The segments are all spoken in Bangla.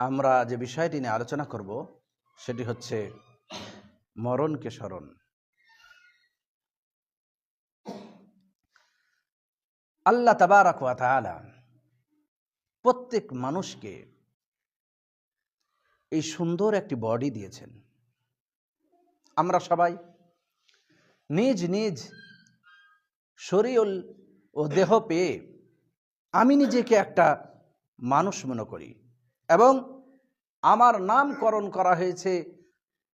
আমরা যে বিষয়টি নিয়ে আলোচনা করব, সেটি হচ্ছে মরণকে স্মরণ। আল্লাহ তাবারাক ওয়া তাআলা প্রত্যেক মানুষকে এই সুন্দর একটি বডি দিয়েছেন। আমরা সবাই নিজ নিজ শরীর ও দেহ পেয়ে আমি নিজেকে একটা মানুষ মনে করি। এবং আমার নামকরণ করা হয়েছে।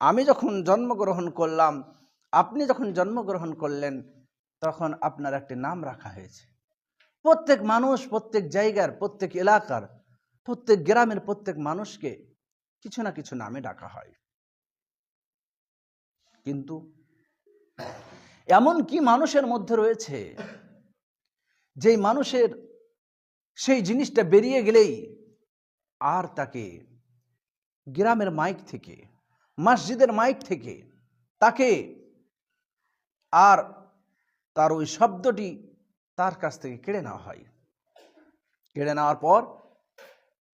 আমি যখন জন্মগ্রহণ করলাম, আপনি যখন জন্মগ্রহণ করলেন, তখন আপনার একটি নাম রাখা হয়েছে। প্রত্যেক মানুষ, প্রত্যেক জায়গার, প্রত্যেক এলাকার, প্রত্যেক গ্রামের প্রত্যেক মানুষকে কিছু না কিছু নামে ডাকা হয়। কিন্তু এমন কি মানুষের মধ্যে রয়েছে, যেই মানুষের সেই জিনিসটা বেরিয়ে গেলেই আর তাকে গ্রামের মাইক থেকে, মসজিদের মাইক থেকে তাকে আর তার ওই শব্দটি তার কাছ থেকে কেড়ে নেওয়া হয়। কেড়ে নেওয়ার পর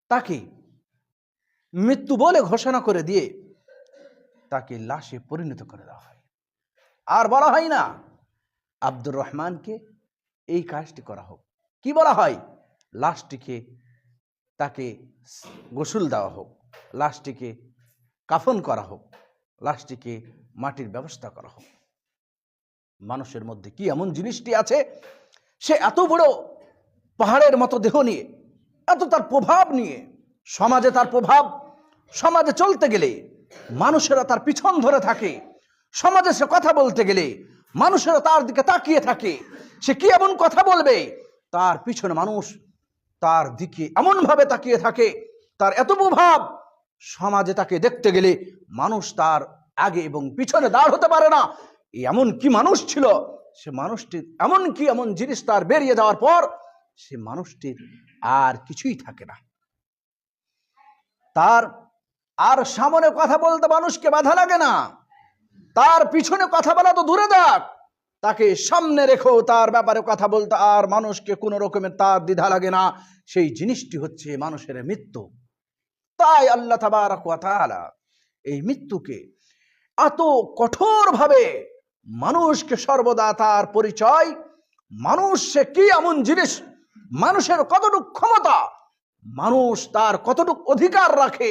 তাকে মৃত্যু বলে ঘোষণা করে দিয়ে তাকে লাশে পরিণত করে দেওয়া হয়। আর বলা হয় না, আব্দুর রহমানকে এই কাজটি করা হোক। কি বলা হয়? লাশটিকে তাকে গোসল দেওয়া হোক, লাশটিকে কাফন করা হোক, লাশটিকে মাটির ব্যবস্থা করা হোক। মানুষের মধ্যে কি এমন জিনিসটি আছে? সে এত বড় পাহাড়ের মতো দেহ নিয়ে, এত তার প্রভাব নিয়ে, সমাজে তার প্রভাব, সমাজে চলতে গেলে, মানুষেরা তার পিছন ধরে থাকে, সমাজে সে কথা বলতে গেলে, মানুষেরা তার দিকে তাকিয়ে থাকে, সে কি এমন কথা বলবে? তার পিছনে মানুষ তার দিকে এমনভাবে তাকিয়ে থাকে, তার এত প্রভাব, সমাজে তাকে দেখতে গেলে মানুষ তার আগে এবং পিছনে দাঁড় হতে পারে না। এমন কি মানুষ ছিল? সে মানুষটির এমন কি এমন জিনিস তার বেরিয়ে যাওয়ার পর সে মানুষটির আর কিছুই থাকে না। তার আর সামনে কথা বলতে মানুষকে বাধা লাগে না। তার পিছনে কথা বলা তো দূরে যাক তাকে সামনে রেখেও তার ব্যাপারে কথা বলতে। আর মানুষকে কোনো রকমের তার দ্বিধা লাগে না। সেই জিনিসটি হচ্ছে মানুষের মৃত্যু। তাই আল্লাহ তাবারক এই মৃত্যুকে এত কঠোরভাবে মানুষকে সর্বদা তার পরিচয়, মানুষ সে কি এমন জিনিস, মানুষের কতটুক ক্ষমতা, মানুষ তার কতটুক অধিকার রাখে,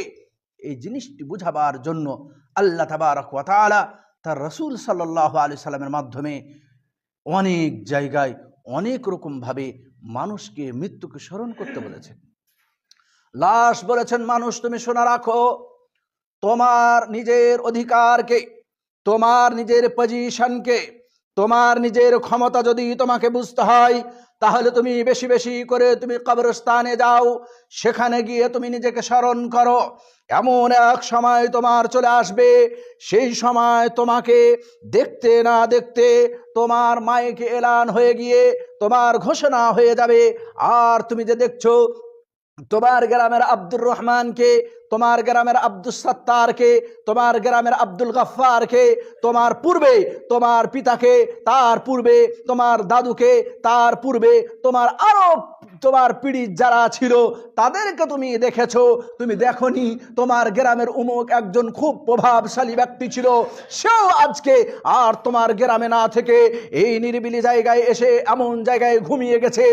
এই জিনিসটি বুঝাবার জন্য আল্লাহ তাবারক ওয়া তাআলা তার রসুল সাল্লাহ আলি সাল্লামের মাধ্যমে অনেক জায়গায় অনেক রকমভাবে মানুষকে মৃত্যুকে স্মরণ করতে বলেছেন। লাশ বলেছেন, মানুষ, তুমি শোনা রাখো। তোমার নিজের অধিকারকে, তোমার নিজের পজিশনকে তোমার নিজের ক্ষমতা যদি তোমাকে বুঝতে হয় তাহলে তুমি বেশি বেশি করে তুমি কবরস্থানে যাও, সেখানে গিয়ে তুমি নিজেকে স্মরণ করো। এমন এক সময় তোমার চলে আসবে, সেই সময় তোমাকে দেখতে না দেখতে তোমার মাইকে এলান হয়ে গিয়ে তোমার ঘোষণা হয়ে যাবে। আর তুমি যে দেখছ তোমার গ্রামের আব্দুর রহমানকে, তোমার গ্রামের আব্দুল সত্তারকে, তোমার গ্রামের আব্দুল গফ্ফারকে, তোমার পূর্বে তোমার পিতাকে, তার পূর্বে তোমার দাদুকে, তার পূর্বে তোমার আরও তোমার পিড়ির যারা ছিল, তাদেরকে তুমি দেখেছ। তুমি দেখনি, তোমার গ্রামের উমুক একজন খুব প্রভাবশালী ব্যক্তি ছিল। সেও আজকে আর তোমার গ্রামে না থেকে এই নিরিবিলি জায়গায় এসে এমন জায়গায় ঘুমিয়ে গেছে।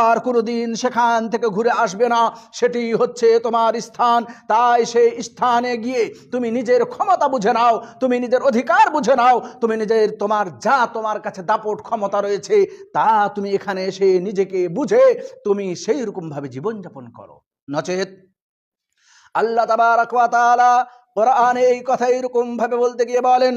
আর কোনোদিন সেখান থেকে ঘুরে আসবে না। সেটি হচ্ছে তোমার স্থান। তাই সেই স্থানে গিয়ে তুমি নিজের ক্ষমতা বুঝে নাও, তুমি নিজের অধিকার বুঝে নাও, তুমি নিজের তোমার যা তোমার কাছে দাপট ক্ষমতা রয়েছে, তা তুমি এখানে এসে নিজেকে বুঝে, তুমি সেই রকমভাবে জীবনযাপন করো। নচেত আল্লাহ তাবারাক ওয়া কোরআনে এই কথা এরকম ভাবে বলতে গিয়ে বলেন,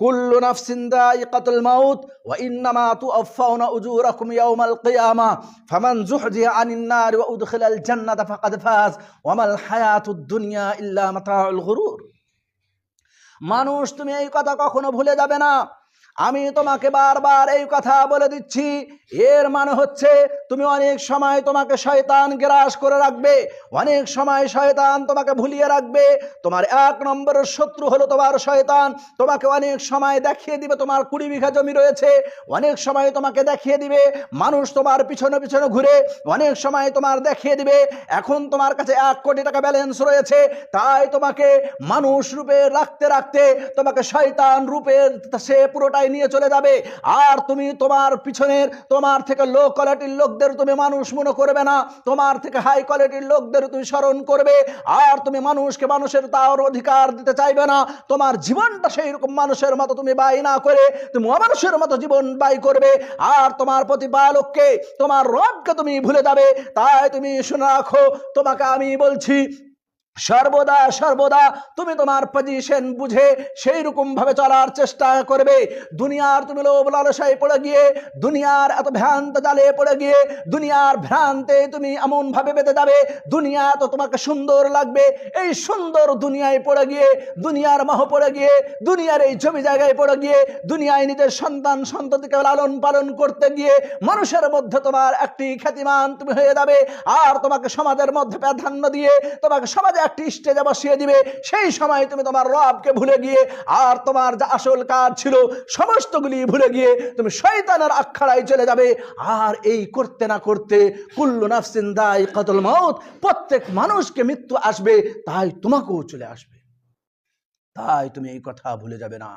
কুল্লু নাফসিন দাইকাতুল মাউত ওয়া ইন্নামা তুআফাউনা উজুরাকুম ইয়াউমাল কিয়ামা, ফামান যুহজিয়া আনিন নার ওয়া উদখিলাল জান্নাতা ফাকাদ ফাজ, ওয়া মাল হায়াতুদ দুনিয়া ইল্লা মাতাউল গুরুর। মানুষ, তুমি এই কথা কখনো ভুলে যাবে না। আমি তোমাকে বারবার এই কথা বলে দিচ্ছি। এর মানে হচ্ছে তুমি অনেক সময় তোমাকে শয়তান গ্রাস করে রাখবে। অনেক সময় শয়তান তোমাকে ভুলিয়ে রাখবে। তোমার এক নম্বরের শত্রু হলো তোমার শয়তান। তোমাকে অনেক সময় দেখিয়ে দিবে তোমার কুড়ি বিঘা জমি রয়েছে। অনেক সময় তোমাকে দেখিয়ে দিবে মানুষ তোমার পিছনে পিছনে ঘুরে। অনেক সময় তোমার দেখিয়ে দিবে, এখন তোমার কাছে এক কোটি টাকা ব্যালেন্স রয়েছে। তাই তোমাকে মানুষ রূপে রাখতে রাখতে তোমাকে শয়তান রূপে সে পুরোটাই নিয়ে চলে যাবে। আর তুমি তোমার পিছনের, তোমার থেকে লো কোয়ালিটির লোকদের তুমি মানুষ মনে করবে না। তোমার থেকে হাই কোয়ালিটির লোকদের তুমি স্মরণ করবে। আর তুমি মানুষকে মানুষের তার অধিকার দিতে চাইবে না। তোমার জীবনটা সেই রকম মানুষের মতো তুমি বাই না করে তুমি অমানুষের মতো জীবন বাই করবে। আর তোমার প্রতিপালককে, তোমার রবকে তুমি ভুলে যাবে। তাই তুমি শুনে রাখো, তোমাকে আমি বলছি সর্বদা সর্বদা তুমি তোমার পজিশন বুঝে সেই রকম ভাবে চলার চেষ্টা করবে। দুনিয়ার তুমি লোভ লালসায় পড়ে গিয়ে, দুনিয়ার এত ভ্রান্ত জালে পড়ে গিয়ে, দুনিয়ার ভ্রান্তে তুমি এমন ভাবে বেঁধে যাবে, দুনিয়া তো তোমাকে সুন্দর লাগবে। এই সুন্দর দুনিয়ায় পড়ে গিয়ে, দুনিয়ার মোহ পড়ে গিয়ে, দুনিয়ার এই জমি জায়গায় পড়ে গিয়ে, দুনিয়ায় নিজের সন্তান, সন্ততিকে লালন পালন করতে গিয়ে, মানুষের মধ্যে তোমার একটি খ্যাতিমান তুমি হয়ে যাবে। আর তোমাকে সমাজের মধ্যে প্রাধান্য দিয়ে, তোমাকে সমাজে একটি স্টেজে বসিয়ে দিবে। সেই সময় তুমি তোমার রবকে ভুলে গিয়ে আর তোমার যা আসল কাজ ছিল সমস্তগুলি ভুলে গিয়ে তুমি শয়তানের আখড়ায় চলে যাবে। আর এই করতে না করতে কুল্লু নাফসিন দায় কতল মৌত প্রত্যেক মানুষকে মৃত্যু আসবে, তাই তোমাকেও চলে আসবে। তাই তুমি এই কথা ভুলে যাবে না।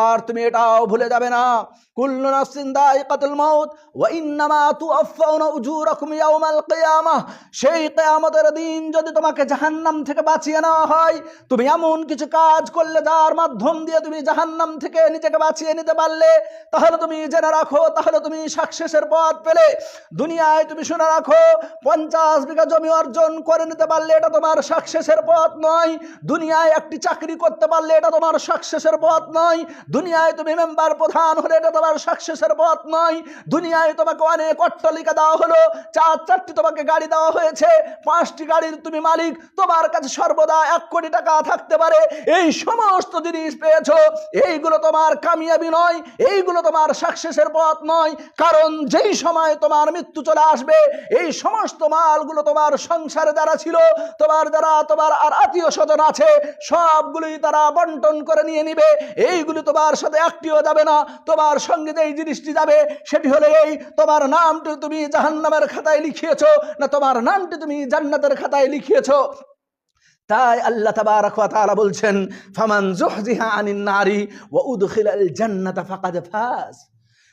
আর তুমি এটাও ভুলে যাবে না। কুল্লু নাফসিন দায়িকাতুল মাউত, ওয়া ইন্নামা তুআফাউনা উজুরাকুম ইয়াউমাল কিয়ামাহ সেই কিয়ামতের দিন যদি তোমাকে জাহান্নাম থেকে বাঁচিয়ে নেওয়া হয়, তুমি এমন কিছু কাজ করলে যার মাধ্যম দিয়ে তুমি জাহান্নাম থেকে নিজেকে বাঁচিয়ে নিতে পারলে, তাহলে তুমি জেনে রাখো, তাহলে তুমি সাকসেসের পথ পেলে। দুনিয়ায় তুমি শুনে রাখো, পঞ্চাশ বিঘা জমি অর্জন করে নিতে পারলে এটা তোমার সাকসেসের পথ নয়। দুনিয়ায় একটি চাকরি করতে পারলে এটা তোমার সাকসেসের পথ নয়। দুনিয়ায় তুমি মেম্বার প্রধান হলে এটা তোমার সাকসেসের পথ নয়। দুনিয়ায় তোমাকে অনেক অট্টালিকা দেওয়া হলো, চার, চারটি তোমাকে গাড়ি দেওয়া হয়েছে, পাঁচটি গাড়ির তুমি মালিক, তোমার কাছে সর্বদা এক কোটি টাকা থাকতে পারে। এই সমস্ত জিনিস পেয়েছ, এইগুলো তোমার কামিয়াবি নয়, এইগুলো তোমার সাকসেসের পথ নয়। কারণ যেই সময় তোমার মৃত্যু চলে আসবে, এই সমস্ত মালগুলো তোমার সংসারে যারা ছিল, তোমার যারা, তোমার আর আত্মীয় স্বজন আছে, সবগুলোই তারা বন্টন করে নিয়ে নিবে, এইগুলি তোমার সাথে একটিও যাবে না, তোমার সঙ্গে যেই জিনিসটি যাবে সেটি হলে এই, তোমার নামটি তুমি জাহান্নামের খাতায় লিখিয়েছ, না তোমার নামটি তুমি জান্নাতের খাতায় লিখিয়েছ। তাই আল্লাহ তাবারক বলছেন, ফামান জুহজিহা আনিন নারি ওয়া উদখিলাল জান্নাত ফাকাদ ফাজ।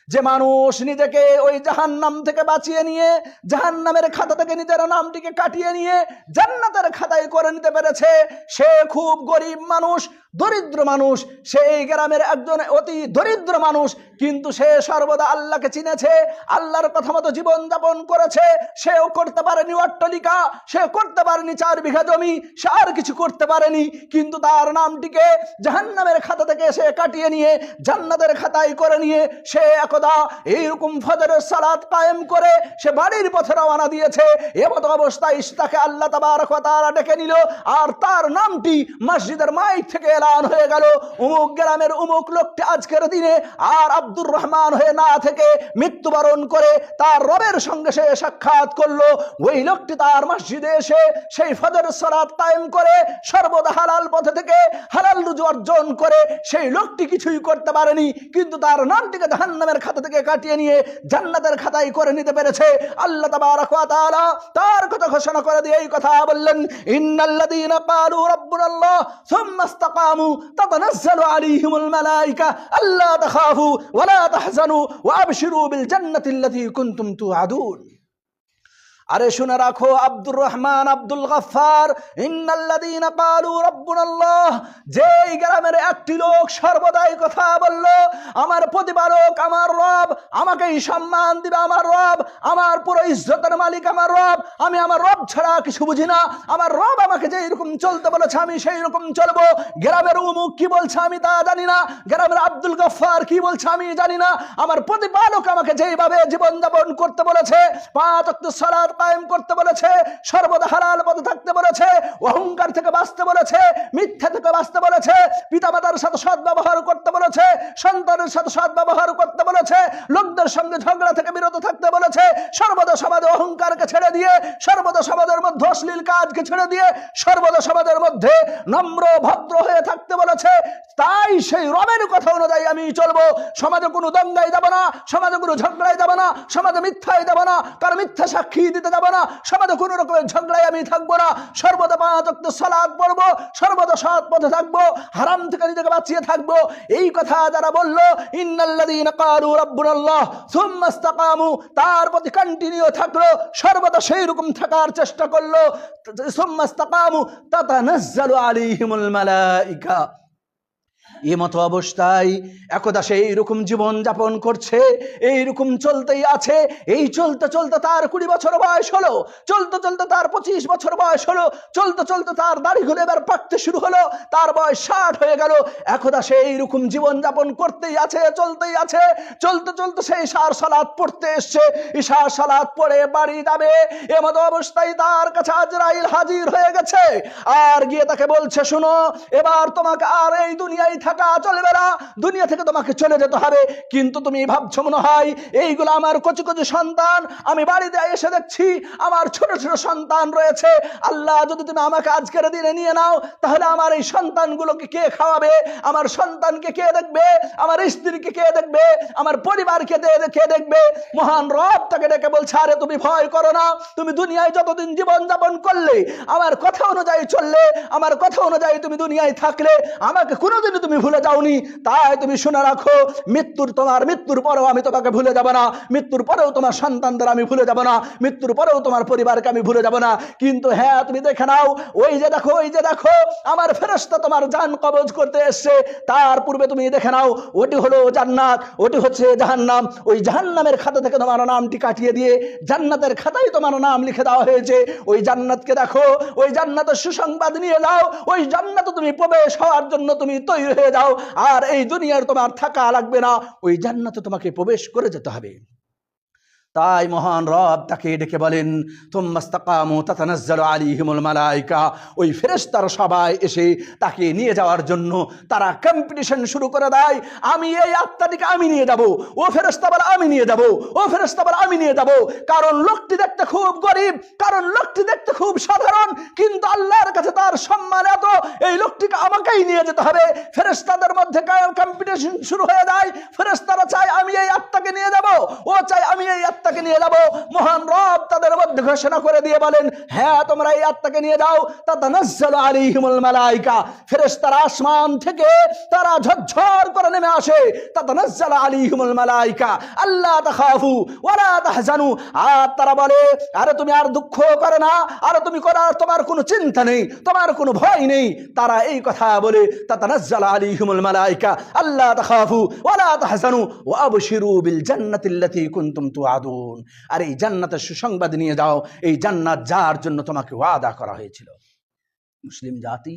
যে মানুষ নিজেকে ওই জাহান্নাম থেকে বাঁচিয়ে নিয়ে, জাহান্নামের খাতা থেকে নিজের নামটিকে কাটিয়ে নিয়ে জান্নাতের খাতায় করে নিতে পেরেছে, সে খুব গরিব মানুষ, দরিদ্র মানুষ সে এই গ্রামের একজন অতি দরিদ্র মানুষ, কিন্তু সে সর্বদা আল্লাহকে চিনেছে, আল্লাহর কথা মতো জীবন যাপন করেছে, সেও করতে পারেনি অট্টলিকা, সে করতে পারেনি চার বিঘা জমি, সে আর কিছু করতে পারেনি, কিন্তু তার নামটিকে জাহান্নামের খাতা থেকে সে কাটিয়ে নিয়ে, জান্নাতের খাতায় করে নিয়ে, সে একদা এইরকম ফজরের সালাত কায়েম করে সে বাড়ির পথে রওনা দিয়েছে। এমত অবস্থায় তাকে আল্লাহ তাবারক ওয়া তাআলা ডেকে নিল আর তার নামটি মসজিদের মাইক থেকে এলান হয়ে গেল। উমুক গ্রামের উমুক লোকটি আজকের দিনে আর আব্দুর রহমান হয়ে না থেকে মৃত্যুবরণ করে তার রবের সঙ্গে সে সাক্ষাৎ করল। ওই লোকটি তার মসজিদে এসে সেই ফজর সালাত কায়েম করে সর্বদা হালাল পথে থেকে হালাল রুজু অর্জন করে। সেই লোকটি কিছুই করতে পারেনি, কিন্তু তার নামটিকে জাহান্নামের খাতা থেকে কাটিয়ে নিয়ে জান্নাতের খাতায় করে নিতে পেরেছে। আল্লাহ তাআলা তার কথা ঘোষণা করে দিয়ে এই কথা বললেন, ইন্নাল্লাযীনা ক্বালু রাব্বুনাল্লাহ সুম্মা ইসতাকামু তাতানাজ্জালু আলাইহিমুল মালায়েকা আল্লা তাখাফু ওয়া লা তাহজানু ওয়া আবশিরু বিল জান্নাতি আল্লাতী কুনতুম তুআদুন আরে শুনে রাখো, আব্দুর রহমান, আব্দুল ক্বালু রাব্বুনাল্লাহ, যেই গ্রামের একটি লোক সর্বদাই কথা বলল, আমার প্রতিপালক, আমার রব, আমাকেই সম্মান দিবে আমার রব, আমার পুরো ইজ্জতের মালিক আমার রব, আমি আমার রব ছাড়া কিছু বুঝি না, আমার রব আমাকে যেই রকম চলতে বলেছে, আমি সেই রকম চলবো, গ্রামের উমুক কি বলছে আমি তা জানি না, গ্রামের আব্দুল গফফার কি বলছে আমি জানি না, আমার প্রতিপালক আমাকে যেইভাবে জীবনযাপন করতে বলেছে, পাঁচ সালাত কায়েম করতে বলেছে, সর্বদা হালাল পথে থাকতে বলেছে, অহংকার থেকে বাঁচতে বলেছে, মিথ্যা থেকে বাঁচতে বলেছে, পিতামাতার সাথে সৎ ব্যবহার করতে বলেছে, সন্তানের সাথে সৎ ব্যবহার করতে বলেছে, লোকদের সঙ্গে ঝগড়া থেকে বিরত থাকতে বলেছে, সর্বদা সমাজে অহংকারকে ছেড়ে দিয়ে, সর্বদা সমাজের মধ্যে অশ্লীল কাজকে ছেড়ে দিয়ে, সর্বদা সমাজের মধ্যে নম্র, ভদ্র হয়ে থাকতে বলেছে, তাই সেই রবের কথা অনুযায়ী আমি চলবো। সমাজে কোনো দঙ্গায় যাব না, সমাজে কোনো ঝগড়ায় যাব না, সমাজে মিথ্যায় যাব না কারও মিথ্যা সাক্ষী দিতে যাব না। সমাজে কোনো রকমের ঝগড়ায় আমি থাকব না। সর্বদা পাঁচ অক্ত সালাদ পড়ব। সর্বদা সৎ পথে থাকব। হারাম থেকে নিজেকে বাঁচিয়ে থাকব। এই কথা যারা বলল তার প্রতি কন্টিনিউ থাকল। সর্বদা সেই রকম থাকার চেষ্টা করল। সুম্মা ইসতাকামু, তাতানাজ্জালু আলাইহিমুল মালাইকা। এ মতো অবস্থায় একদা সেই রকম জীবন যাপন করছে, এই রকম চলতেই আছে, এই চলতে চলতে তার কুড়ি বছর বয়স হলো, চলতে চলতে তার পঁচিশ বছর বয়স হলো, চলতে চলতে তার দাড়িগুলো এবার পাকতে শুরু হলো, তার বয়স ষাট হয়ে গেল, একদা সেই রকম জীবন যাপন করতেই আছে, চলতেই আছে, চলতে চলতে সেই সার সালাদ পড়তে এসছে, ঈশার সালাদ পড়ে বাড়ি যাবে এমতো অবস্থায় তার কাছে আজরাইল হাজির হয়ে গেছে, আর গিয়ে তাকে বলছে, শুনো, এবার তোমাকে আর এই দুনিয়ায় থাকা চলবে না। দুনিয়া থেকে তোমাকে চলে যেতে হবে। কিন্তু তুমি ভাবছ মনে হয়, এইগুলো আমার কচি কচি সন্তান, আমি বাড়িতে এসে দেখছি আমার ছোট ছোট সন্তান রয়েছে। আল্লাহ, যদি তুমি আমাকে আজকের দিনে নিয়ে নাও, তাহলে আমার এই সন্তানগুলোকে কে খাওয়াবে? আমার সন্তানকে কে দেখবে? আমার স্ত্রীকে কে দেখবে? আমার পরিবারকে কে দেখবে? মহান রব তাকে ডেকে বলছে, আরে, তুমি ভয় করো না। তুমি দুনিয়ায় যতদিন জীবন যাপন করলে, আমার কথা অনুযায়ী চললে, আমার কথা অনুযায়ী তুমি দুনিয়ায় থাকলে, আমাকে কোনোদিনও তুমি ভুলে যাওনি, তাই তুমি শুনে রাখো, মৃত্যুর তোমার মৃত্যুর পরেও আমি তোমাকে ভুলে যাব না। মৃত্যুর পরেও তোমার সন্তানদের আমি ভুলে যাব না। মৃত্যুর পরেও তোমার পরিবারকে আমি ভুলে যাব না। কিন্তু হ্যাঁ তুমি দেখে নাও, ওই যে দেখো, ওই যে দেখো, আমার ফেরস্তা তোমার জান কবজ করতে এসছে। তার পূর্বে তুমি দেখে নাও, ওটি হলো জান্নাত, ওটি হচ্ছে জাহান্নাম। ওই জাহান্নামের খাতা থেকে তোমার নামটি কাটিয়ে দিয়ে জান্নাতের খাতায় তোমার নাম লিখে দেওয়া হয়েছে। ওই জান্নাতকে দেখো, ওই জান্নাতের সুসংবাদ নিয়ে যাও ওই জান্নাতে তুমি প্রবেশ হওয়ার জন্য তুমি তৈরি হয়ে যাও আর এই দুনিয়ার তোমার থাকা লাগবে না। ওই জান্নাতে তোমাকে প্রবেশ করে যেতে হবে। তাই মহান রব তাকে ডেকে বলেন, তোম্মাস্তাকামু মালাইকা। ওই সবাই এসে তাকে নিয়ে যাওয়ার জন্য তারা কম্পিটিশন শুরু করে দেয়, আমি এই আত্মাটিকে আমি নিয়ে যাব, ও ফেরেশতা বলে আমি নিয়ে যাব, ও ফেরেশতা বলে আমি নিয়ে যাব। কারণ লোকটি দেখতে খুব গরিব, কারণ লোকটি দেখতে খুব সাধারণ, কিন্তু আল্লাহর কাছে তার সম্মান এত, এই লোকটিকে আমাকেই নিয়ে যেতে হবে। ফেরেশতাদের মধ্যে কম্পিটিশন শুরু হয়ে যায়, ফেরেশতারা চায়, আমি এই আত্মাকে নিয়ে যাব, ও চাই আমি এই আত্মাকে নিয়ে যাব। মহান রব তাদের মধ্যে ঘোষণা করে দিয়ে বলেন হ্যাঁ তোমরা এই আত্মাকে নিয়ে যাও। তা মালাইকা। ফেরেশতারা আসমান থেকে তারা ঝরঝর করে নেমে আসে। আল্লাহ তাখাফু আর তারা বলে, আরে তুমি আর দুঃখ করে না। আরে তুমি করার তোমার কোনো চিন্তা নেই। তোমার কোনো ভয় নেই। তারা এই কথা বলে তা তানাজ্জালু আলাইহিমুল মালাইকা। আল্লাহ তাখাফু ওয়ালা তাহজানু। ওয়া আবশিরু বিল জান্নাতিল্লাতী কুনতুম তুআদুন। আর এই জান্নাতের সুসংবাদ নিয়ে যাও। এই জান্নাত যার জন্য তোমাকে ওয়াদা করা হয়েছিল। মুসলিম জাতি,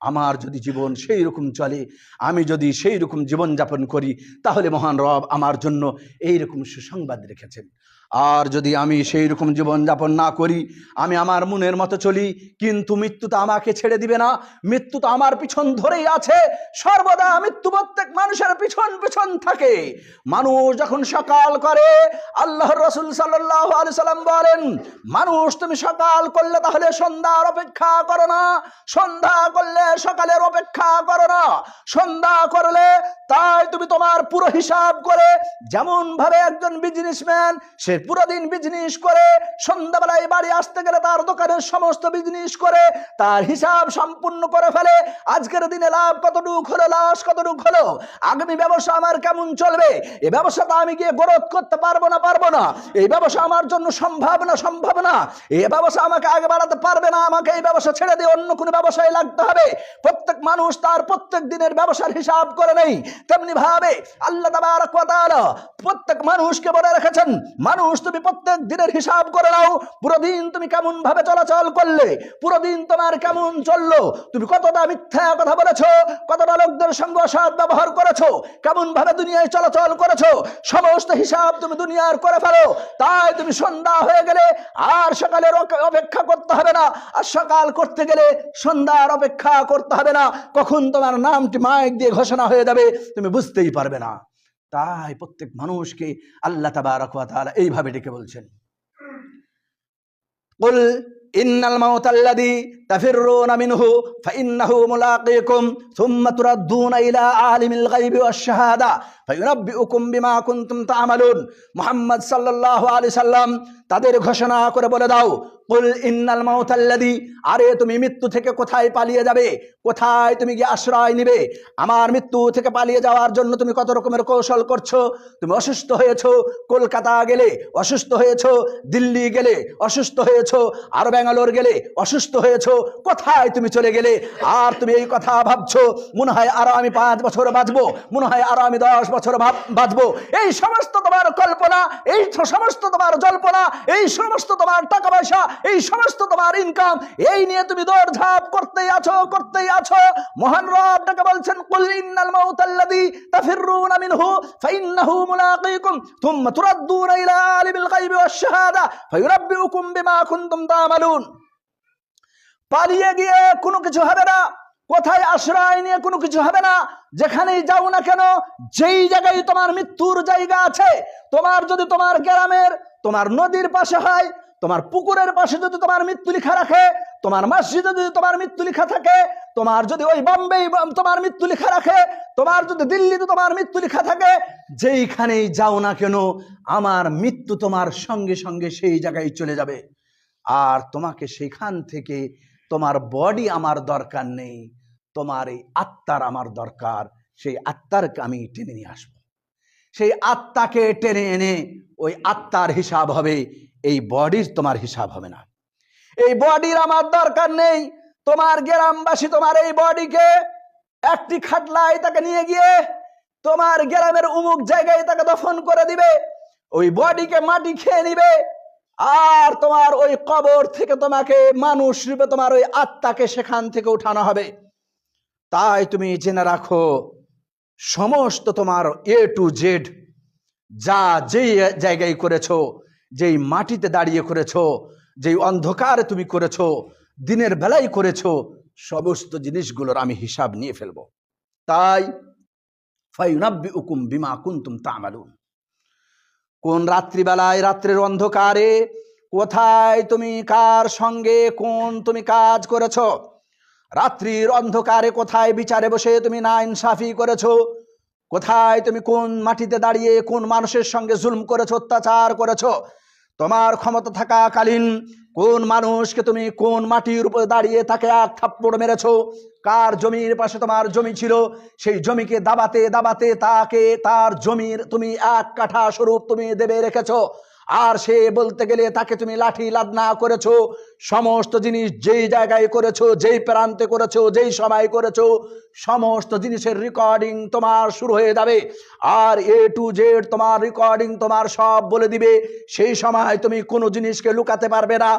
আমার যদি জীবন সেই রকম চলে, আমি যদি সেই রকম জীবনযাপন করি, তাহলে মহান রব আমার জন্য এই রকম সুসংবাদ রেখেছেন। আর যদি আমি সেই রকম জীবনযাপন না করি, আমি আমার মনের মতো চলি, কিন্তু মৃত্যু তো আমাকে ছেড়ে দিবে না। মৃত্যু তো আমার পিছন ধরেই আছে। সর্বদা মৃত্যু প্রত্যেক মানুষের পিছন পিছন থাকে। মানুষ যখন সকাল করে, আল্লাহর রসুল সাল্লাহ আলি সাল্লাম বলেন, মানুষ, তুমি সকাল করলে তাহলে সন্ধ্যার অপেক্ষা করো না। সন্ধ্যা করলে সকালের অপেক্ষা করো না। সন্ধ্যা করলে তাই তুমি তোমার পুরো হিসাব করে যেমন ভাবে একজন বিজনেসম্যান সে পুরো দিন বিজনেস করে, সন্ধ্যাবেলায় বাড়ি আসতে গেলে তার দোকানের সমস্ত বিজনেস করে, তার হিসাব সম্পূর্ণ করে ফেলে। আজকের দিনে লাভ কতটুক হলো, লাশ কতটুক হলো? আগামী ব্যবসা আমার কেমন চলবে? এই ব্যবসাটা আমি গিয়ে গ্রোথ করতে পারব না পারব না। এই ব্যবসা আমার জন্য সম্ভব না সম্ভব না। এই ব্যবসা আমাকে আগে বাড়াতে পারবে না, আমাকে এই ব্যবসা ছেড়ে দিয়ে অন্য কোনো ব্যবসায় লাগতে হবে। প্রত্যেক মানুষ তার প্রত্যেক দিনের ব্যবসার হিসাব করে নেই। তেমনি ভাবে আল্লাহ প্রত্যেক মানুষকে বলে রেখেছেন, মানুষ মানুষ তুমি প্রত্যেক দিনের হিসাব করে নাও। পুরো দিন তুমি কেমন ভাবে চলাচল করলে? পুরো দিন তোমার কেমন চলল? তুমি কতটা মিথ্যা কথা বলেছ? কতটা লোকদের সঙ্গে অসৎ ব্যবহার করেছ? কেমন ভাবে দুনিয়ায় চলাচল করেছ? সমস্ত হিসাব তুমি দুনিয়ার করে ফেলো। তাই তুমি সন্ধ্যা হয়ে গেলে আর সকালের অপেক্ষা করতে হবে না। আর সকাল করতে গেলে সন্ধ্যার অপেক্ষা করতে হবে না। কখন তোমার নামটি মাইক দিয়ে ঘোষণা হয়ে যাবে তুমি বুঝতেই পারবে না। তাই প্রত্যেক মানুষকে আল্লাহ তাবা রাখুয়া তাহলে এইভাবে ডেকে বলছেন। বল ইন্নাল মাউত আল্লাদি তাফিরুনা মিনহু ফাইন্নাহু মুলাকিকুম সুম্মা তুরাদ্দুনা ইলা আলিমিল গায়বি ওয়াশ শাহাদা ফায়ুনাব্বিউকুম বিমা কুনতুম তা'মালুন। মুহাম্মদ সাল্লাল্লাহু আলাইহি সাল্লাম তাদের ঘোষণা করে বলে দাও কুল ইন্নাল মাউতাল্লাদি আরে তুমি মৃত্যু থেকে কোথায় পালিয়ে যাবে? কোথায় তুমি গিয়ে আশ্রয় নিবে? আমার মৃত্যু থেকে পালিয়ে যাওয়ার জন্য তুমি কত রকমের কৌশল করছ? তুমি অসুস্থ হয়েছো, কলকাতা গেলে অসুস্থ হয়েছো, দিল্লি গেলে অসুস্থ হয়েছো, আর ব্যাঙ্গালোর গেলে অসুস্থ হয়েছো, কোথায় তুমি চলে গেলে? আর তুমি এই কথা ভাবছ, মনে হয় আরও আমি পাঁচ বছর বাঁচবো, মনে হয় আরও আমি দশ বছর ভাব- বাঁচবো। এই সমস্ত তোমার কল্পনা, এই সমস্ত তোমার জল্পনা, এই সমস্ত তোমার টাকা পয়সা এই সমস্ত তোমার ইনকাম এই নিয়ে তুমি দৌড়ঝাঁপ করতেই আছো করতেই আছো। মহান রব তাকে বলছেন, কুল ইন্নাল মাউতাল্লাযী তাফিররুনা মিনহু, ফাইন্নাহু মুলাকীকুম থুম্মা তুরাদ্দুনা ইলা আলিমিল গায়বি ওয়াশ শাহাদা ফায়ুনাব্বিউকুম বিমা কুনতুম তা'মালুন। পালিয়ে গিয়ে কোনো কিছু হবে না, কোথায় আশ্রয় নিয়ে কোনো কিছু হবে না, যেখানেই যাও না কেন, যেই জায়গায় তোমার মৃত্যুর জায়গা আছে, তোমার যদি তোমার গ্রামের, তোমার নদীর পাশে হয় তোমার পুকুরের পাশে যদি তোমার মৃত্যু লেখা রাখে, তোমার মসজিদে যদি তোমার মৃত্যু লেখা থাকে, তোমার যদি ওই বম্বে, তোমার মৃত্যু লেখা রাখে, তোমার যদি দিল্লিতে তোমার মৃত্যু লেখা থাকে, যেইখানেই যাও না কেন, আমার মৃত্যু তোমার সঙ্গে সঙ্গে সেই জায়গায় চলে যাবে। আর তোমাকে সেখান থেকে তোমার বডি আমার দরকার নেই, তোমার এই আত্মার আমার দরকার, সেই আত্মারকে আমি টেনে নিয়ে আসব। সেই আত্মাকে টেনে এনে ওই আত্মার হিসাব হবে, এই বডির তোমার হিসাব হবে না। এই বডির আমার দরকার নেই, তোমার গ্রামবাসী তোমার এই বডিকে একটি খাটলায় তাকে নিয়ে গিয়ে তোমার গ্রামের উমুক জায়গায় তাকে দফন করে দিবে, ওই বডিকে মাটি খেয়ে নিবে, আর তোমার ওই কবর থেকে তোমাকে মানুষ রূপে তোমার ওই আত্মাকে সেখান থেকে উঠানো হবে। তাই তুমি জেনে রাখো সমস্ত তোমার এ টু জেড যা যেই জায়গায় করেছ, যেই মাটিতে দাঁড়িয়ে করেছ, যেই অন্ধকারে তুমি করেছ, দিনের বেলায় করেছ, সমস্ত জিনিসগুলোর আমি হিসাব নিয়ে ফেলব। তাই ফাইনাব্বি উকুম বিমা কুন্তুম তামালুন। কোন রাত্রিবেলায় রাত্রের অন্ধকারে কোথায় তুমি কার সঙ্গে কোন তুমি কাজ করেছ? রাত্রির অন্ধকারে কোথায় বিচারে বসে তুমি না ইনসাফি করেছ? কোথায় তুমি কোন মাটিতে দাঁড়িয়ে কোন মানুষের সঙ্গে জুলম করেছ, অত্যাচার করেছ? তোমার ক্ষমতা থাকাকালীন কোন মানুষকে তুমি কোন মাটির উপরে দাঁড়িয়ে তাকে এক থাপ্পড় মেরেছো? কার জমির পাশে তোমার জমি ছিল? সেই জমিকে দাবাতে দাবাতে তাকে তার জমির তুমি এক কাঠা স্বরূপ তুমি দেবে রেখেছ। আর সে বলতে গেলে তাকে তুমি লাঠি লাদনা করেছ। সমস্ত জিনিস যেই জায়গায় করেছ, যেই প্রান্তে করেছ, যেই সময় করেছ, সমস্ত জিনিসের রেকর্ডিং তোমার শুরু হয়ে যাবে। আর এ টু জেড তোমার রেকর্ডিং তোমার সব বলে দিবে। সেই সময় তুমি কোনো জিনিসকে লুকাতে পারবে না,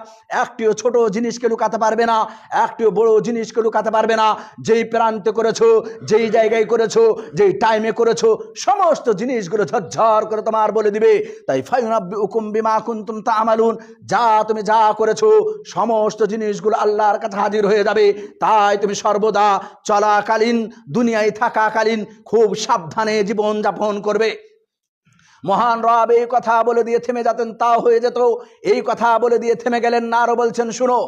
একটিও ছোট জিনিসকে লুকাতে পারবে না, একটিও বড় জিনিসকে লুকাতে পারবে না। যেই প্রান্তে করেছ, যেই জায়গায় করেছ, যেই টাইমে করেছ, সমস্ত জিনিসগুলো ঝরঝর করে তোমার বলে দিবে। তাই ফাইনাব্বি উকুম বিমা কুনতুম তামালুন, যা তুমি যা করেছ সমস্ত জিনিসগুলো আল্লাহর কাছে হাজির হয়ে যাবে। তাই তুমি সর্বদা চলাকালীন, দুনিয়ায় থাকাকালীন খুব সাবধানে জীবন যাপন করবে। মহান রব এই কথা বলে দিয়ে থেমে যেতেন, তাও হয়ে যেত। এই কথা বলে দিয়ে থেমে গেলেন না, আরও বলছেন, শুনো,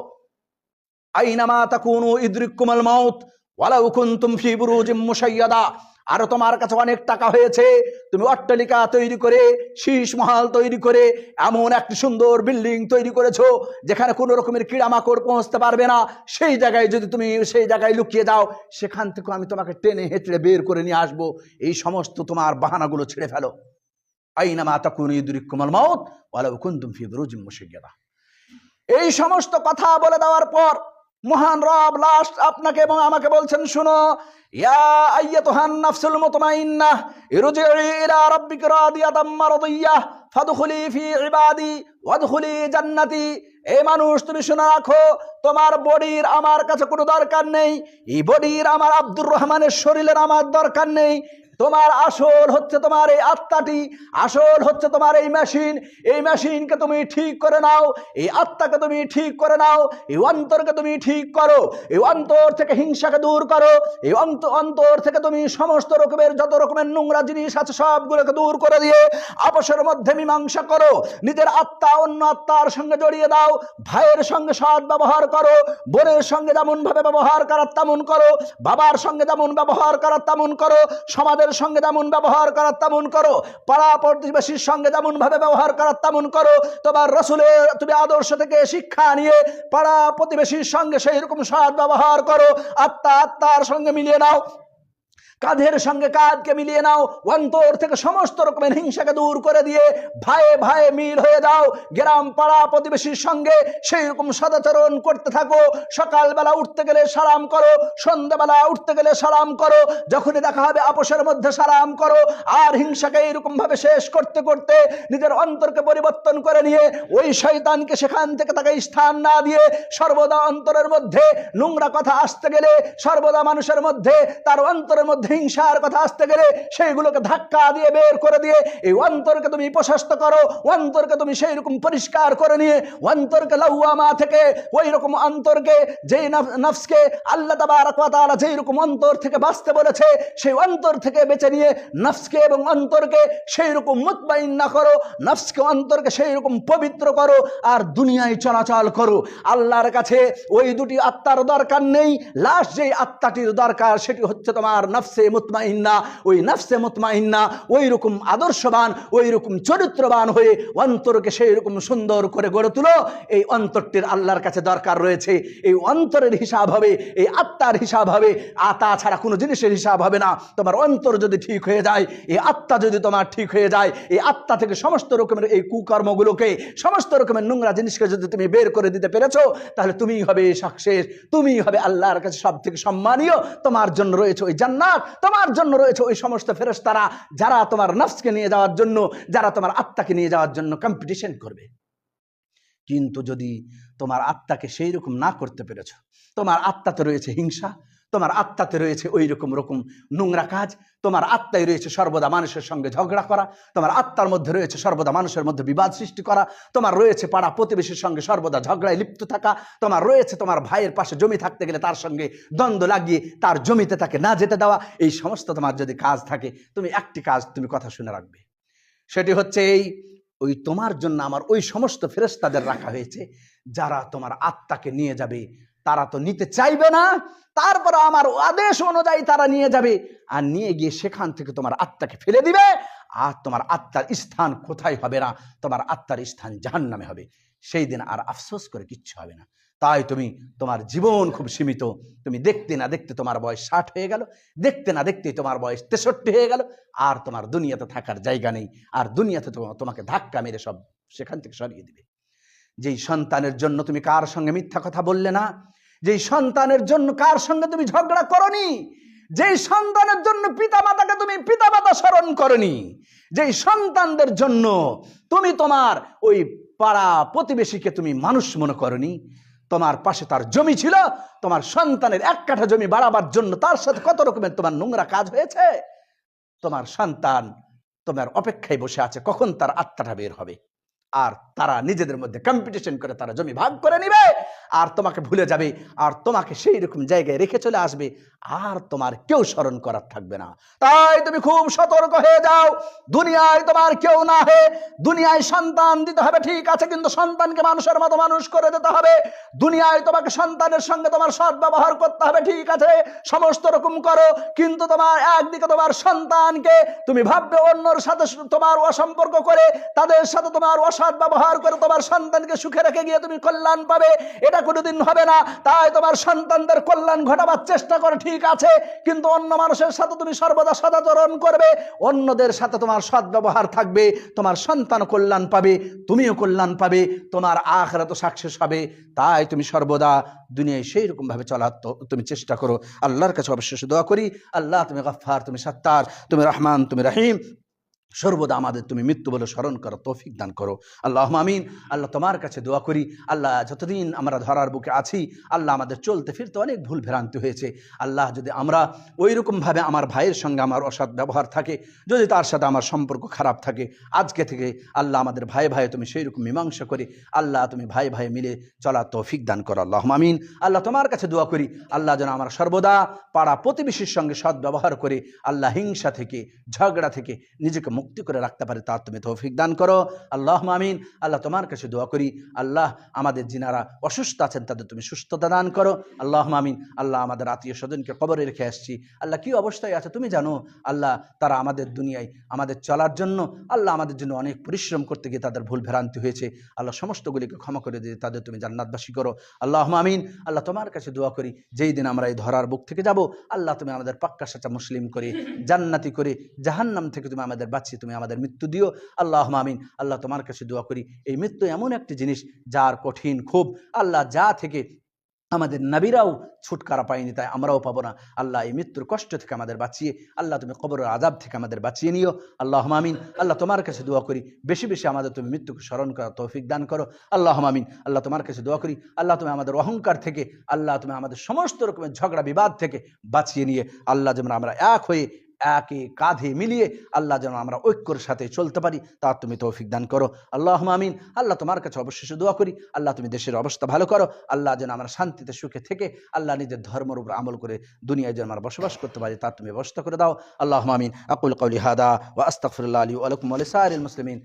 আইনামা তাকুন তাকুনু ইদরিকুমাল মাউত, ওয়ালাউ কুনতুম ফি বুরুজিম মুশাইয়াদা। আর তোমার কাছে অনেক টাকা হয়েছে। তুমি অট্টালিকা তৈরি করে, শীষ মহল তৈরি করে, এমন একটি সুন্দর বিল্ডিং তৈরি করেছ, যেখানে কোনো রকমের কীড়ামাকড় পৌঁছতে পারবে না। সেই জায়গায় যদি তুমি সেই জায়গায় লুকিয়ে যাও, সেখান থেকে আমি তোমাকে টেনে হেঁচড়ে বের করে নিয়ে আসব। এই সমস্ত তোমার বাহানাগুলো ছেড়ে ফেলো। আইনামা তাকুনু ইদরিকুমাল মাউত, ওয়ালাউ কুনতুম ফি বুরুজিম মুশাইয়াদা এই সমস্ত কথা বলে দেওয়ার পর মহান রব লাস্ট আপনাকে এবং আমাকে বলছেন, শুনো জান্নাতি। এই মানুষ, তুমি শুনে রাখো, তোমার বডির আমার কাছে কোনো দরকার নেই, এই বডির আমার আব্দুর রহমানের শরীরের আমার দরকার নেই তোমার আসল হচ্ছে তোমার এই আত্মাটি, আসল হচ্ছে তোমার এই মেশিন এই মেশিনকে তুমি ঠিক করে নাও, এই আত্মাকে তুমি ঠিক করে নাও, এই অন্তরকে তুমি ঠিক করো, এই অন্তর থেকে হিংসাকে দূর করো, এই অন্তর থেকে তুমি সমস্ত রকমের যত রকমের নোংরা জিনিস আছে সবগুলোকে দূর করে দিয়ে আপসের মধ্যে মীমাংসা করো, নিজের আত্মা অন্য আত্মার সঙ্গে জড়িয়ে দাও, ভাইয়ের সঙ্গে সৎ ব্যবহার করো, বোনের সঙ্গে যেমন ভাবে ব্যবহার করার তেমন করো, বাবার সঙ্গে যেমন ব্যবহার করার তেমন করো সমাজের সঙ্গে যেমন ব্যবহার করার তেমন করো। পাড়া প্রতিবেশীর সঙ্গে যেমন ভাবে ব্যবহার করার তেমন করো। তোমার রসুলের তুমি আদর্শ থেকে শিক্ষা নিয়ে পাড়া প্রতিবেশীর সঙ্গে সেই রকম সৎ ব্যবহার করো। আত্মা আত্মার সঙ্গে মিলিয়ে নাও। কাঁধের সঙ্গে কাঁধকে মিলিয়ে নাও। অন্তর থেকে সমস্ত রকমের হিংসাকে দূর করে দিয়ে ভাইয়ে ভাইয়ে মিল হয়ে যাও। গ্রাম পাড়া প্রতিবেশীর সঙ্গে সেই রকম সদাচরণ করতে থাকো। সকালবেলা উঠতে গেলে সালাম করো, সন্ধ্যাবেলা উঠতে গেলে সালাম করো, যখনই দেখা হবে আপোষের মধ্যে সালাম করো। আর হিংসাকে এইরকম ভাবে শেষ করতে করতে নিজের অন্তরকে পরিবর্তন করে নিয়ে ওই শয়তানকে সেখান থেকে তাকে স্থান না দিয়ে সর্বদা অন্তরের মধ্যে নোংরা কথা আসতে গেলে সর্বদা মানুষের মধ্যে তার অন্তরের মধ্যে হিংসার কথা আসতে গেলে সেইগুলোকে ধাক্কা দিয়ে বের করে দিয়ে এই অন্তরকে তুমি প্রশস্ত করো, অন্তরকে তুমি সেই রকম পরিষ্কার করে নিয়ে, অন্তরকে লাউয়ামা থেকে ওই রকম অন্তরকে যেই নফসকে আল্লাহ তাবারাক যেই রকম অন্তর থেকে বাঁচতে বলেছে, সেই অন্তর থেকে বেঁচে নিয়ে নফসকে এবং অন্তরকে সেই রকম মুতমাইন না করো, নফসকে অন্তরকে সেই রকম পবিত্র করো আর দুনিয়ায় চলাচল করো। আল্লাহর কাছে ওই দুটি আত্মার দরকার নেই লাস্ট যেই আত্মাটির দরকার সেটি হচ্ছে তোমার নফসে। মুতমাইন্না, ওই নফসে মুতমাইন্না ওই রকম আদর্শবান ওই রকম চরিত্রবান হয়ে অন্তরকে সেই রকম সুন্দর করে গড়ে তুলো। এই অন্তরটির আল্লাহর কাছে দরকার রয়েছে। এই অন্তরের হিসাব হবে, এই আত্মার হিসাব হবে। আতা ছাড়া কোনো জিনিসের হিসাব হবে না। তোমার অন্তর যদি ঠিক হয়ে যায়, এই আত্মা যদি তোমার ঠিক হয়ে যায়, এই আত্মা থেকে সমস্ত রকমের এই কুকর্মগুলোকে, সমস্ত রকমের নোংরা জিনিসকে যদি তুমি বের করে দিতে পেরেছ, তাহলে তুমিই হবে সাকসেস। তুমিই হবে আল্লাহর কাছে সব থেকে সম্মানীয়। তোমার জন্য রয়েছে ওই জান্নাত। তোমার জন্য রয়েছে ওই সমস্ত ফেরেশতারা যারা তোমার নফসকে নিয়ে যাওয়ার জন্য, যারা তোমার আত্মাকে নিয়ে যাওয়ার জন্য কম্পিটিশন করবে। কিন্তু যদি তোমার আত্মাকে সেই রকম না করতে পেরেছ, তোমার আত্মা তো রয়েছে হিংসা তোমার আত্মাতে রয়েছে ওই রকম রকম নোংরা কাজ, তোমার আত্মায় রয়েছে সর্বদা মানুষের সঙ্গে ঝগড়া করা, তোমার আত্মার মধ্যে রয়েছে সর্বদা মানুষের মধ্যে বিবাদ সৃষ্টি করা, তোমার রয়েছে পাড়া প্রতিবেশীর সঙ্গে সর্বদা ঝগড়ায় লিপ্ত থাকা, তোমার রয়েছে তোমার ভাইয়ের পাশে জমি থাকতে গেলে তার সঙ্গে দ্বন্দ্ব লাগিয়ে তার জমিতে তাকে না যেতে দেওয়া, এই সমস্ত তোমার যদি কাজ থাকে, তুমি একটি কাজ তুমি কথা শুনে রাখবে। সেটি হচ্ছে এই, ওই তোমার জন্য আমার ওই সমস্ত ফেরেস্তাদের রাখা হয়েছে, যারা তোমার আত্মাকে নিয়ে যাবে তারা তো নিতে চাইবে না। তারপর আমার আদেশ অনুযায়ী তারা নিয়ে যাবে। আর নিয়ে গিয়ে সেখান থেকে তোমার আত্মাকে ফেলে দিবে। আর তোমার আত্মার স্থান কোথায় হবে না? তোমার আত্মার স্থান জাহান নামে হবে। সেই দিন আর আফসোস করে কিচ্ছু হবে না। তাই তুমি তোমার জীবন খুব সীমিত। তুমি দেখতে না দেখতে তোমার বয়স ষাট হয়ে গেল। দেখতে না দেখতে তোমার বয়স তেষট্টি হয়ে গেল। আর তোমার দুনিয়াতে থাকার জায়গা নেই। আর দুনিয়াতে তোমাকে ধাক্কা মেরে সব সেখান থেকে সরিয়ে দিবে। যেই সন্তানের জন্য তুমি কার সঙ্গে মিথ্যা কথা বললে না? যেই সন্তানের জন্য কার সঙ্গে তুমি ঝগড়া করনি? যেই সন্তানের জন্য পিতামাতাকে তুমি পিতামাতা স্মরণ করনি? যেই সন্তানদের জন্য তুমি তোমার ওই পাড়া প্রতিবেশীকে তুমি মানুষ মনে করনি? তোমার পাশে তার জমি ছিল, তোমার সন্তানের এক কাঠা জমি বাড়াবার জন্য তার সাথে কত রকমের তোমার নোংরা কাজ হয়েছে? তোমার সন্তান তোমার অপেক্ষায় বসে আছে, কখন তার আত্মাটা বের হবে? আর তারা নিজেদের মধ্যে কম্পিটিশন করে তারা জমি ভাগ করে নিবে। আর তোমাকে ভুলে যাবে, আর তোমাকে সেই রকম জায়গায় রেখে চলে আসবে, আর তোমার কেউ স্মরণ করার থাকবে না। তাই তুমি খুব সতর্ক হয়ে যাও। দুনিয়ায় তোমার কেউ না হে দুনিয়ায় সন্তান দিতে হবে, ঠিক আছে, কিন্তু সন্তানকে মানুষের মতো মানুষ করে দিতে হবে। দুনিয়ায় তোমাকে সন্তানের সঙ্গে তোমার সৎ ব্যবহার করতে হবে, ঠিক আছে, সমস্ত রকম করো, কিন্তু তোমার একদিকে তোমার সন্তানকে তুমি ভাববে অন্যর সাথে তোমার অসম্পর্ক করে, তাদের সাথে তোমার অসৎ সৎ ব্যবহার করে তোমার সন্তানকে সুখে রেখে গিয়ে তুমি কল্যাণ পাবে। এটা কোনোদিন হবে না। তাই তোমার সন্তানদের কল্যাণ ঘটাবার চেষ্টা করো ঠিক আছে, কিন্তু অন্য মানুষের সাথে তুমি সর্বদা সদাচরণ করবে। অন্যদের সাথে তোমার সৎ ব্যবহার থাকবে, তোমার সন্তান কল্যাণ পাবে, তুমিও কল্যাণ পাবে, তোমার আখরা তো সাকসেস হবে। তাই তুমি সর্বদা দুনিয়ায় সেই রকমভাবে চলার তুমি চেষ্টা করো। আল্লাহর কাছে অবশ্যই দোয়া করি। আল্লাহ, তুমি গফফার, তুমি সত্তার, তুমি রহমান, তুমি রহিম। সর্বদা আমাদের তুমি মৃত্যু বলে স্মরণ করো, তৌফিক দান করো। আল্লাহ আমিন। আল্লাহ তোমার কাছে দোয়া করি। আল্লাহ যতদিন আমরা ধরার বুকে আছি, আল্লাহ আমাদের চলতে ফিরতে অনেক ভুল ভ্রান্তি হয়েছে। আল্লাহ যদি আমরা ওই রকমভাবে আমার ভাইয়ের সঙ্গে আমার অসৎ ব্যবহার থাকে, যদি তার সাথে আমার সম্পর্ক খারাপ থাকে, আজকে থেকে আল্লাহ আমাদের ভাই ভাই তুমি সেই রকম মীমাংসা করে, আল্লাহ তুমি ভাই ভাই মিলে চলা তৌফিক দান করো। আল্লাহ আমিন। আল্লাহ তোমার কাছে দোয়া করি, আল্লাহ যেন আমরা সর্বদা পাড়া প্রতিবেশীর সঙ্গে সৎ ব্যবহার করে, আল্লাহ হিংসা থেকে, ঝগড়া থেকে নিজেকে মুক্তি করে রাখতে পারে, তার তুমি তৌফিক দান করো। আল্লাহ মামিন আল্লাহ তোমার কাছে দোয়া করি। আল্লাহ আমাদের যিনারা অসুস্থ আছেন, তাদের তুমি সুস্থতা দান করো। আল্লাহ মামিন আল্লাহ আমাদের আত্মীয় স্বজনকে কবরে রেখে আসছি। আল্লাহ কি অবস্থায় আছে তুমি জানো? আল্লাহ তারা আমাদের দুনিয়ায় আমাদের চলার জন্য, আল্লাহ আমাদের জন্য অনেক পরিশ্রম করতে গিয়ে তাদের ভুল ভ্রান্তি হয়েছে। আল্লাহ সমস্তগুলিকে ক্ষমা করে দিয়ে তাদের তুমি জান্নাতবাসী করো। আল্লাহ মামিন আল্লাহ তোমার কাছে দোয়া করি, যেই দিন আমরা এই ধরার বুক থেকে যাব, আল্লাহ তুমি আমাদের পাক্কা সাচা মুসলিম করে, জান্নাতি করে, জাহান্নাম থেকে তুমি আমাদের বাঁচিয়ে তুমি আমাদের মৃত্যু দিও। আল্লাহ মামিন আল্লাহ তোমার কাছে দোয়া করি, এই মৃত্যু এমন একটি জিনিস যার কঠিন খুব আল্লাহ যা থেকে আমাদের নাবিরাও ছুটকারা পায়নি, তাই আমরাও পাবো না। আল্লাহ এই মৃত্যুর কষ্ট থেকে আমাদের বাঁচিয়ে, আল্লাহ তুমি কবরের আজাব থেকে আমাদের বাঁচিয়ে নিও। আল্লাহ মামিন আল্লাহ তোমার কাছে দোয়া করি, বেশি বেশি আমাদের তুমি মৃত্যুকে স্মরণ করা তৌফিক দান করো। আল্লাহ মামিন আল্লাহ তোমার কাছে দোয়া করি, আল্লাহ তুমি আমাদের অহংকার থেকে, আল্লাহ তুমি আমাদের সমস্ত রকমের ঝগড়া বিবাদ থেকে বাঁচিয়ে নিয়ে, আল্লাহ যেমন আমরা এক হয়ে একে কাঁধে মিলিয়ে আল্লাহ যেন আমরা ঐক্যর সাথে চলতে পারি তার তুমি তৌফিক দান করো। আল্লাহ আমিন। আল্লাহ তোমার কাছে অবশ্যই দোয়া করি। আল্লাহ তুমি দেশের অবস্থা ভালো করো। আল্লাহ যেন আমরা শান্তিতে, সুখে থেকে আল্লাহ নিজের ধর্মের উপর আমল করে দুনিয়ায় যেন আমরা বসবাস করতে পারি তার তুমি ব্যবস্থা করে দাও। আল্লাহ আমিন। আকুল কৌলি হাদা ওয়া আলী ওয়া লাকুম ওয়া লিসাইরিল মুসলিমিন।